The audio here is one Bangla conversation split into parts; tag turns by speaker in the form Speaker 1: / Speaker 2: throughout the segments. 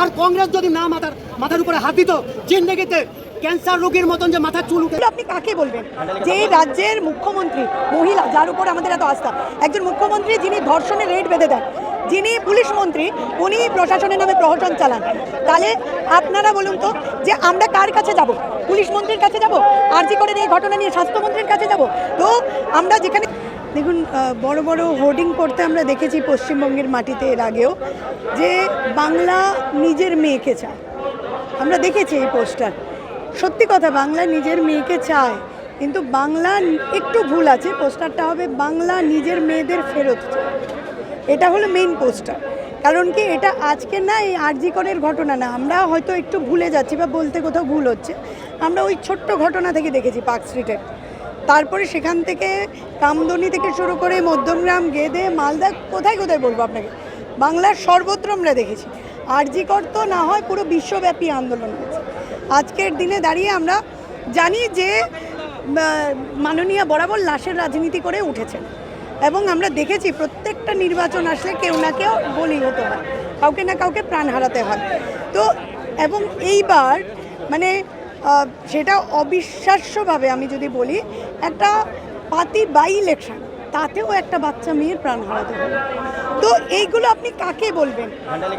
Speaker 1: আর কংগ্রেস যদি না মাথার মাথার উপরে হাত দিত, জিন্দগিতে ক্যান্সার রোগীর মতন যে মাথা চুল উঠে
Speaker 2: আপনি কাকে বলবেন? যে রাজ্যের মুখ্যমন্ত্রী, মহিলা, যার উপর আমাদের এত আস্থা। একজন মুখ্যমন্ত্রী যিনি ধর্ষণের রেট বেঁধে দেন যিনি পুলিশ মন্ত্রী, উনি প্রশাসনের নামে প্রহসন চালান। তাহলে আপনারা বলুন তো যে আমরা কার কাছে যাব? পুলিশ মন্ত্রীর কাছে যাব? আরজি করে এই ঘটনা নিয়ে স্বাস্থ্যমন্ত্রীর কাছে যাব? তো আমরা যেখানে দেখুন বড় বড় হোর্ডিং করতে আমরা দেখেছি পশ্চিমবঙ্গের মাটিতে এর আগেও, যে বাংলা নিজের মেয়েকে চায়। আমরা দেখেছি এই পোস্টার। সত্যি কথা, বাংলা নিজের মেয়েকে চায়, কিন্তু বাংলা, একটু ভুল আছে, পোস্টারটা হবে বাংলা নিজের মেয়েদের ফেরত চায়। এটা হলো মেইন পোস্টার কারণ কি এটা আজকে না এই আরজি করের ঘটনা না, আমরা হয়তো একটু ভুলে যাচ্ছি বা বলতে কোথাও ভুল হচ্ছে। আমরা ওই ছোট্ট ঘটনা থেকে দেখেছি পার্ক স্ট্রিটের তারপরে সেখান থেকে কামদনি থেকে শুরু করে মধ্যমগ্রাম, গেদে, মালদা, কোথায় কোথায় বলব আপনাকে? বাংলার সর্বত্র আমরা দেখেছি। আরজিকর তো না হয় পুরো বিশ্বব্যাপী আন্দোলন হয়েছে। আজকের দিনে দাঁড়িয়ে আমরা জানি যে মাননীয় বরাবর লাশের রাজনীতি করে উঠেছেন। এবং আমরা দেখেছি প্রত্যেকটা নির্বাচন আসলে কেউ না কেউ বলি হতে হয়। কাউকে না কাউকে প্রাণ হারাতে হয়। তো, এবং এইবার মানে সেটা অবিশ্বাস্যভাবে আমি যদি বলি, একটা পাতি বাই ইলেকশন তাতেও একটা বাচ্চা মেয়ের প্রাণ হারাতে হবে তো, এইগুলো আপনি কাকে বলবেন?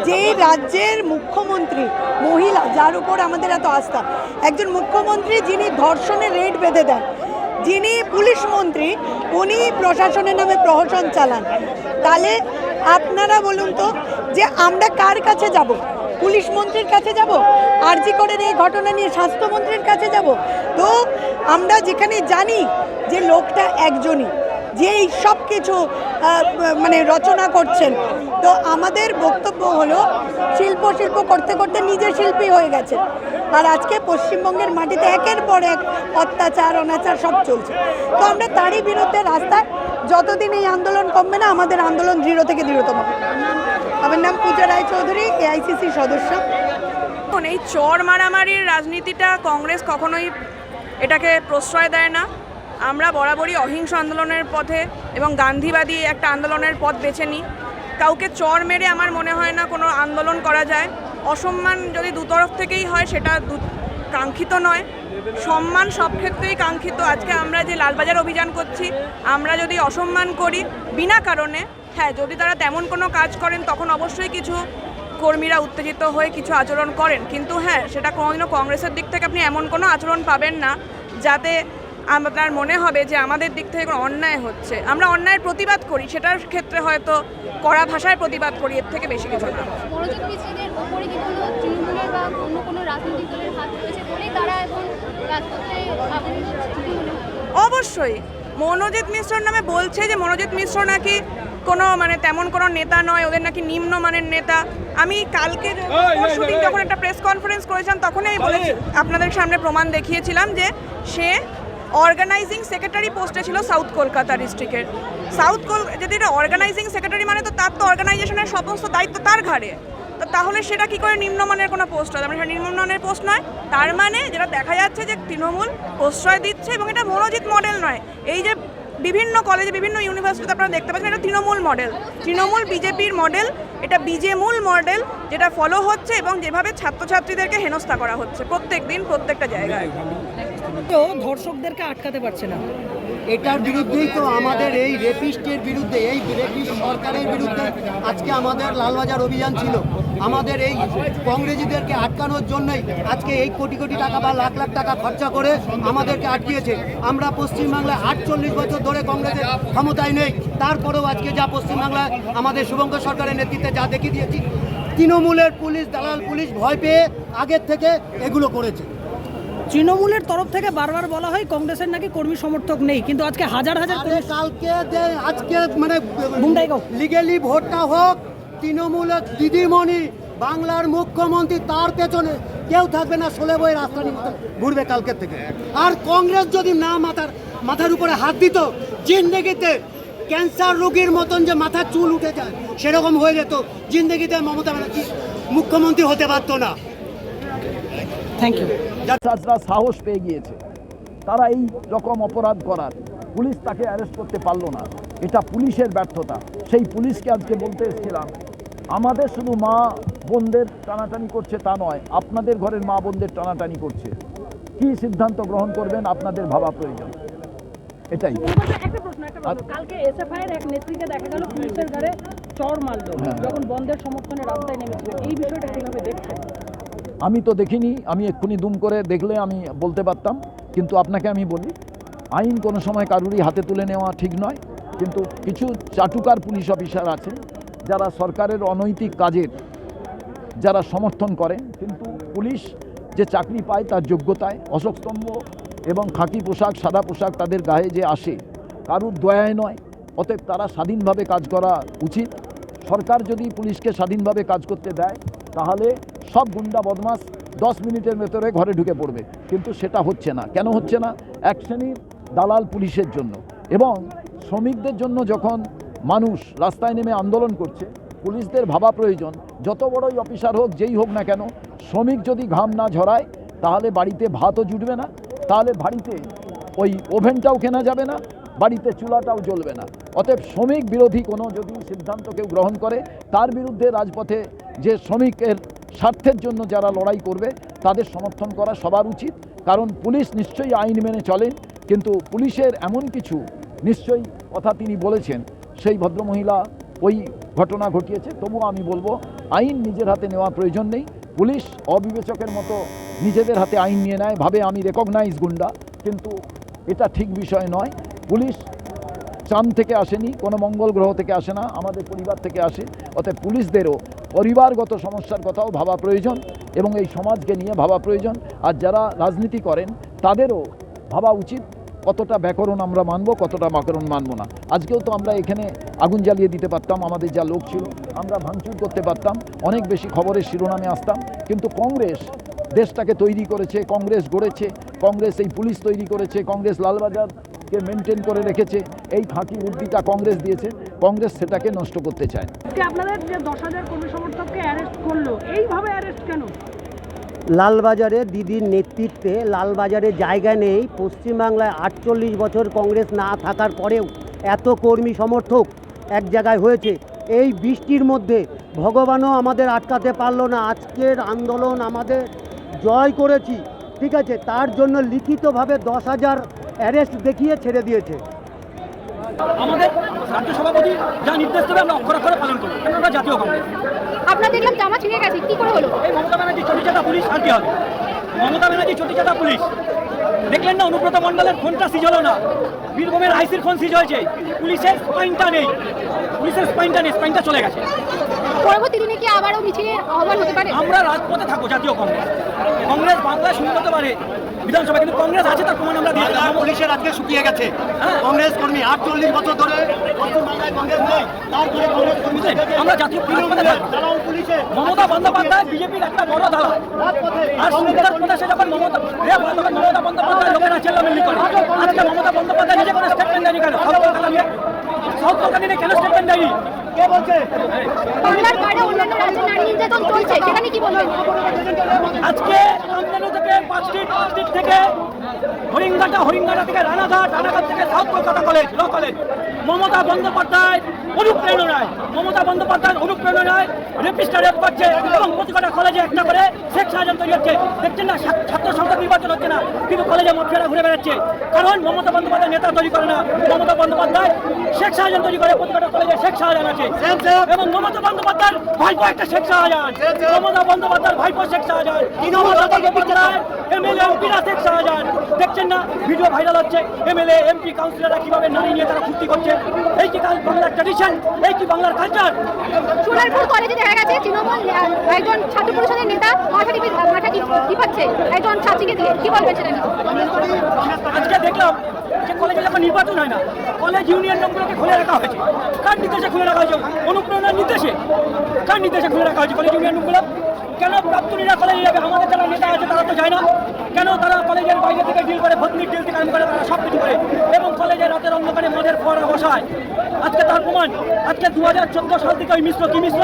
Speaker 2: যে রাজ্যের মুখ্যমন্ত্রী, মহিলা, যার উপর আমাদের এত আস্থা, একজন মুখ্যমন্ত্রী যিনি ধর্ষণের রেট বেঁধে দেন, যিনি পুলিশ মন্ত্রী উনি প্রশাসনের নামে প্রহসন চালান। তাহলে আপনারা বলুন তো যে আমরা কার কাছে যাব? পুলিশ মন্ত্রীর কাছে যাব? আরজি করের এই ঘটনা নিয়ে স্বাস্থ্যমন্ত্রীর কাছে যাব? তো আমরা যেখানে জানি যে লোকটা একজনই। যে এই সব কিছু মানে রচনা করছেন। তো আমাদের বক্তব্য হলো শিল্প শিল্প করতে করতে নিজে শিল্পী হয়ে গেছে আর আজকে পশ্চিমবঙ্গের মাটিতে একের পর এক অত্যাচার, অনাচার সব চলছে। তো আমরা তারই বিরুদ্ধে রাস্তায় যতদিন এই আন্দোলন কমবে না, আমাদের আন্দোলন দৃঢ় থেকে দৃঢ়তম। আমার নাম পূজা রায় চৌধুরী এআইসিসি সদস্য।
Speaker 3: এই চর মারামারির রাজনীতিটা কংগ্রেস কখনোই এটাকে প্রশ্রয় দেয় না। আমরা বরাবরই অহিংস আন্দোলনের পথে এবং গান্ধীবাদী একটা আন্দোলনের পথ বেছে নিই। কাউকে চর মেরে আমার মনে হয় না কোনো আন্দোলন করা যায়। অসম্মান যদি দুতরফ থেকেই হয় সেটা কাঙ্ক্ষিত নয়। সম্মান সব ক্ষেত্রেই কাঙ্ক্ষিত। আজকে আমরা যে লালবাজার অভিযান করছি, আমরা যদি অসম্মান করি বিনা কারণে হ্যাঁ যদি তারা তেমন কোনো কাজ করেন, তখন অবশ্যই কিছু কর্মীরা উত্তেজিত হয়ে কিছু আচরণ করেন। কিন্তু হ্যাঁ সেটা কোনোদিনও কংগ্রেসের দিক থেকে আপনি এমন কোনো আচরণ পাবেন না, যাতে আপনার মনে হবে যে আমাদের দিক থেকে কোনো অন্যায় হচ্ছে। আমরা অন্যায়ের প্রতিবাদ করি সেটার ক্ষেত্রে হয়তো কড়া ভাষায় প্রতিবাদ করি এর থেকে বেশি কিছু না। অবশ্যই। মনোজিৎ মিশ্রর নামে বলছে যে মনোজিৎ মিশ্র নাকি কোনো মানে তেমন কোনো নেতা নয় ওদের নাকি নিম্নমানের নেতা। আমি কালকে পরশুদিন যখন একটা প্রেস কনফারেন্স করেছিলাম তখনই আমি বলেছি আপনাদের সামনে প্রমাণ দেখিয়েছিলাম যে সে অর্গানাইজিং সেক্রেটারি পোস্টে ছিল সাউথ কলকাতা ডিস্ট্রিক্টের সাউথ কল যদি এটা অর্গানাইজিং সেক্রেটারি মানে তো তার তো অর্গানাইজেশনের সমস্ত দায়িত্ব তার ঘাড়ে। তো তাহলে সেটা কি করে নিম্নমানের কোনো পোস্ট হয় সেটা নিম্নমানের পোস্ট নয়। তার মানে যেটা দেখা যাচ্ছে যে তৃণমূল প্রশ্রয় দিচ্ছে এবং এটা মনোজিৎ মডেল নয়। এই যে বিভিন্ন কলেজে, বিভিন্ন ইউনিভার্সিটিতে আপনারা দেখতে পাচ্ছেন, এটা তৃণমূল মডেল তৃণমূল বিজেপির মডেল এটা বিজেমূল মডেল যেটা ফলো হচ্ছে এবং যেভাবে ছাত্রছাত্রীদেরকে হেনস্থা করা হচ্ছে প্রত্যেক দিন প্রত্যেকটা জায়গায়।
Speaker 4: তো ধর্ষকদেরকে আটকাতে পারছে না।
Speaker 1: এটার বিরুদ্ধেই তো আমাদের এই রেপিস্টের বিরুদ্ধে, এই রেপিস্ট সরকারের বিরুদ্ধে আজকে আমাদের লালবাজার অভিযান ছিল। আমাদের এই কংগ্রেসীদেরকে আটকানোর জন্যই আজকে এই কোটি কোটি টাকা বা লাখ লাখ টাকা খরচা করে আমাদেরকে আটকিয়েছে। আমরা পশ্চিমবাংলায় আটচল্লিশ বছর ধরে কংগ্রেসের ক্ষমতায় নেই। তারপরেও আজকে যা পশ্চিমবাংলায় আমাদের শুভঙ্কর সরকারের নেতৃত্বে যা দেখিয়ে দিয়েছি, তৃণমূলের পুলিশ, দালাল পুলিশ ভয় পেয়ে আগের থেকে এগুলো করেছে।
Speaker 4: তৃণমূলের তরফ থেকে বারবার বলা হয় কংগ্রেসের নাকি কর্মী সমর্থক নেই কিন্তু আজকে হাজার হাজার
Speaker 1: কালকে যে আজকে মানে লিগেলি ভোটটা হোক তৃণমূলের দিদিমণি বাংলার মুখ্যমন্ত্রী তার পেছনে কেউ থাকবে না সোলে বই মতো ঘুরবে কালকের থেকে। আর কংগ্রেস যদি না মাথার মাথার উপরে হাত দিত জিন্দগিতে ক্যান্সার রোগীর মতন যে মাথার চুল উঠে যায় সেরকম হয়ে যেত জিন্দগিতে মমতা ব্যানার্জি মুখ্যমন্ত্রী হতে পারতো না।
Speaker 4: থ্যাংক ইউ
Speaker 5: চাচরা সাহস পেয়ে গিয়েছে। তারা এই রকম অপরাধ করার। পুলিশ তাকে অ্যারেস্ট করতে পারল না। এটা পুলিশের ব্যর্থতা। সেই পুলিশকে আজকে বলতে এসেছিলাম আমাদের শুধু মা বোনদের টানাটানি করছে তা নয় আপনাদের ঘরের মা বোনদের টানাটানি করছে। কি সিদ্ধান্ত গ্রহণ করবেন আপনাদের ভাবা প্রয়োজন। এটাই।
Speaker 4: একটা প্রশ্ন একটা কালকে এসএফআই এর এক নেত্রীকে দেখা গেল পুলিশের গাড়ে চর মারলো যখন বন্ধের সমর্থনে রাস্তায় নেমেছিল। এই বিষয়টা কীভাবে দেখছেন?
Speaker 5: আমি তো দেখিনি, আমি এক্ষুনি দুম করে দেখলে আমি বলতে পারতাম, কিন্তু আপনাকে আমি বলি, আইন কোনো সময় কারুরই হাতে তুলে নেওয়া ঠিক নয়, কিন্তু কিছু চাটুকার পুলিশ অফিসার আছে যারা সরকারের অনৈতিক কাজের যারা সমর্থন করেন, কিন্তু পুলিশ যে চাকরি পায় তার যোগ্যতায় অশোকস্তম্ভ এবং খাকি পোশাক, সাদা পোশাক তাদের গায়ে যে আসে, কারুর দয়ায় নয়, অতএব তারা স্বাধীনভাবে কাজ করা উচিত। সরকার যদি পুলিশকে স্বাধীনভাবে কাজ করতে দেয়, তাহলে সব গুন্ডা বদমাস দশ মিনিটের ভেতরে ঘরে ঢুকে পড়বে। কিন্তু সেটা হচ্ছে না। কেন হচ্ছে না? এক শ্রেণির দালাল পুলিশের জন্য। এবং শ্রমিকদের জন্য যখন মানুষ রাস্তায় নেমে আন্দোলন করছে, পুলিশদের ভাবা প্রয়োজন। যত বড়ই অফিসার হোক, যেই হোক না কেন, শ্রমিক যদি ঘাম না ঝরায়, তাহলে বাড়িতে ভাতও জুটবে না। তাহলে বাড়িতে ওই ওভেনটাও কেনা যাবে না, বাড়িতে চুলাটাও জ্বলবে না। অতএব শ্রমিক বিরোধী কোনো যদি সিদ্ধান্ত কেউ গ্রহণ করে, তার বিরুদ্ধে রাজপথে যে শ্রমিকের স্বার্থের জন্য যারা লড়াই করবে, তাদের সমর্থন করা সবার উচিত। কারণ পুলিশ নিশ্চয়ই আইন মেনে চলেন, কিন্তু পুলিশের এমন কিছু নিশ্চয়ই কথা তিনি বলেছেন, সেই ভদ্রমহিলা ওই ঘটনা ঘটিয়েছে। তবুও আমি বলব, আইন নিজের হাতে নেওয়া প্রয়োজন নেই। পুলিশ অবিবেচকের মতো নিজেদের হাতে আইন নিয়ে নেয়, ভাবে আমি রেকগনাইজ গুন্ডা, কিন্তু এটা ঠিক বিষয় নয়। পুলিশ চাঁদ থেকে আসেনি, কোনো মঙ্গল গ্রহ থেকে আসে না, আমাদের পরিবার থেকে আসে, অতএব পুলিশদেরও পরিবারগত সমস্যার কথাও ভাবা প্রয়োজন এবং এই সমাজকে নিয়ে ভাবা প্রয়োজন। আর যারা রাজনীতি করেন, তাদেরও ভাবা উচিত কতটা ব্যাকরণ আমরা মানবো, কতটা ব্যাকরণ মানবো না। আজকেও তো আমরা এখানে আগুন জ্বালিয়ে দিতে পারতাম, আমাদের যা লোক ছিল, আমরা ভাঙচুর করতে পারতাম, অনেক বেশি খবরের শিরোনামে আসতাম। কিন্তু কংগ্রেস দেশটাকে তৈরি করেছে, কংগ্রেস গড়েছে, কংগ্রেস এই পুলিশ তৈরি করেছে, কংগ্রেস লালবাজারকে মেনটেন করে রেখেছে, এই ফাঁকি বুদ্ধিটা কংগ্রেস দিয়েছে, কংগ্রেস সেটাকে নষ্ট করতে চায়
Speaker 4: আজকে আপনাদের যে দশ হাজার কর্মী সমর্থককে অ্যারেস্ট করল, এইভাবে অ্যারেস্ট কেন?
Speaker 1: লালবাজারে দিদির নেতৃত্বে লালবাজারে জায়গা নেই, পশ্চিমবাংলায় আটচল্লিশ বছর কংগ্রেস না থাকার পরেও এত কর্মী সমর্থক এক জায়গায় হয়েছে। এই বৃষ্টির মধ্যে ভগবানও আমাদের আটকাতে পারল না। আজকের আন্দোলন আমাদের জয় করেছি, ঠিক আছে? তার জন্য লিখিতভাবে দশ হাজার অ্যারেস্ট দেখিয়ে ছেড়ে দিয়েছে।
Speaker 6: আমাদের রাজ্য সভাপতি যা নির্দেশ দেবে আমরা অক্ষর অক্ষরে পালন করব। কেন আমরা জাতীয় কংগ্রেস।
Speaker 7: আপনার দেখলাম জামা ছিঁড়ে গেছে কি করে হলো?
Speaker 6: এই মমতা ব্যানার্জি চটিচাটা পুলিশ আর কি হবে? মমতা ব্যানার্জি চটিচাটা পুলিশ। দেখলেন না অনুব্রত মণ্ডলের ফোনটা সিজ হলো না। বীরভূমের আইসির ফোন সিজ হয়েছে পুলিশের স্পাইনটা নেই। পুলিশের স্পাইনটা নেই স্পাইনটা চলে গেছে।
Speaker 7: পরবর্তী দিনে কি আবারও মিছিলের আহ্বান হতে পারে?
Speaker 6: আমরা রাজপথে থাকব জাতীয় কংগ্রেস। কংগ্রেস বাংলায় শুরু হতে পারে। বিধানসভা কিন্তু কংগ্রেস আছে তার প্রমাণ আমরা দিয়ে দিলাম।
Speaker 1: পুলিশের আজকে শুকিয়ে গেছে। কংগ্রেস কর্মী আটচল্লিশ বছর ধরে পশ্চিমবাংলায় কংগ্রেস নেই তারপরে কংগ্রেস কর্মী
Speaker 6: আমরা জাতীয়।
Speaker 1: পুলিশের
Speaker 6: মমতা বন্দ্যোপাধ্যায় বিজেপির একটা বড় দালা আর উত্তর প্রদেশে যখন মমতা মমতা বন্দ্যোপাধ্যায় লোকেরা চেল্লামিল্লি করে আজকে মমতা বন্দ্যোপাধ্যায় নিজে কোনো স্টেটমেন্ট দেয়নি কেন? সাউথ কলকাতা নিয়ে সাউথ কলকাতা নিয়ে কেন স্টেটমেন্ট দেয়নি?
Speaker 1: কে বলছে?
Speaker 7: বাংলার বাইরে অন্যান্য রাজ্যে নারী নির্যাতন চলছে সেখানে কি বলবেন?
Speaker 6: আজকে আমদানি হরিঙ্গাটা থেকে রানাঘাট রানাঘাট থেকে south Kolkata college law college. Mamata Bandyopadhyay অনুপ্রেরণায় মমতা বন্দ্যোপাধ্যায় অনুপ্রেরণায় রেপিস্টার রেপ করছে এবং প্রতিটা কলেজে একটা করে শেখ শাহজাহান তৈরি হচ্ছে। দেখছেন না ছাত্র সংসদ নির্বাচন হচ্ছে না কিন্তু কলেজে মফিয়ারা ঘুরে বেড়াচ্ছে। কারণ মমতা বন্দ্যোপাধ্যায় নেতা তৈরি করে না। মমতা বন্দ্যোপাধ্যায় শেখ শাহজাহান তৈরি করে প্রতিটা কলেজে শেখ শাহজাহান আছে। এবং মমতা বন্দ্যোপাধ্যায় ভাইপো একটা শেখ শাহজাহান মমতা বন্দ্যোপাধ্যায় ভাইপো শেখ শাহজাহান এমএলএ এমপিরা শেখ শাহজাহান দেখছেন না ভিডিও ভাইরাল হচ্ছে। এমএলএ এমপি কাউন্সিলররা কীভাবে নারী নিয়ে তারা ফুর্তি করছে? এই কি বাংলার ট্র্যাডিশন এই কি বাংলার কালচার
Speaker 7: সোনারপুর কলেজে দেখা গেছে তৃণমূল একজন ছাত্র পরিষদের নেতা মাথা টিপে মাথা টিপাচ্ছে একজন ছাত্রীকে দিয়ে। কি বলবেন সেটা
Speaker 6: আজকে দেখলাম যে কলেজে যখন নির্বাচন হয় না কলেজ ইউনিয়ন নম্বরকে খুলে রাখা হয়েছে। কার নির্দেশে খুলে রাখা হয়েছে? অনুপ্রেরণার নির্দেশে। কার নির্দেশে খুলে রাখা হয়েছে কলেজ ইউনিয়ন নম্বর কেন প্রাক্তনীরা কলেজে যাবে? আমাদের যারা নেতা আছে তারা তো যায় না। কেন তারা কলেজের বাইরে থেকে ডিল করে ভর্তির ডিল থেকে আরম্ভ করে তারা সব কিছু করে? অন্ধকারে মদের ফোয়ারা বসায়। আজকে তার প্রমাণ। আজকে দু হাজার চোদ্দ সাল থেকে ওই মিশ্র কি মিশ্র?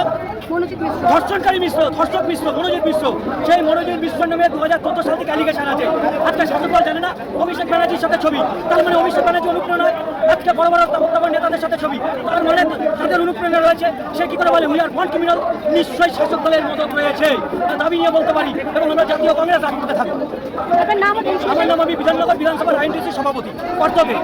Speaker 6: ধর্ষণকারী মিশ্র ধর্ষক মিশ্র মনোজিৎ মিশ্র। সেই মনোজিৎ মিশ্রের নামে দু হাজার চোদ্দ সাল থেকে অ্যালিগেশন আছে। আজকে শাসক দল জানে না অভিষেক ব্যানার্জির সাথে ছবি। তার মানে অভিষেক ব্যানার্জি অনুপ্রেরণা আজকে বড় বড় বক্তব্য নেতাদের সাথে ছবি। তার মানে তাদের অনুপ্রেরণা রয়েছে। সে কি করে বলে? উই আর নন ক্রিমিনাল নিশ্চয়ই শাসক দলের মদত রয়েছে। দাবি নিয়ে বলতে পারি এবং আমরা জাতীয় কংগ্রেস রাজনীতিতে থাকব। আমার নাম আমি বিধাননগর বিধানসভার আইনটিসি সভাপতি। কর্তব্যে।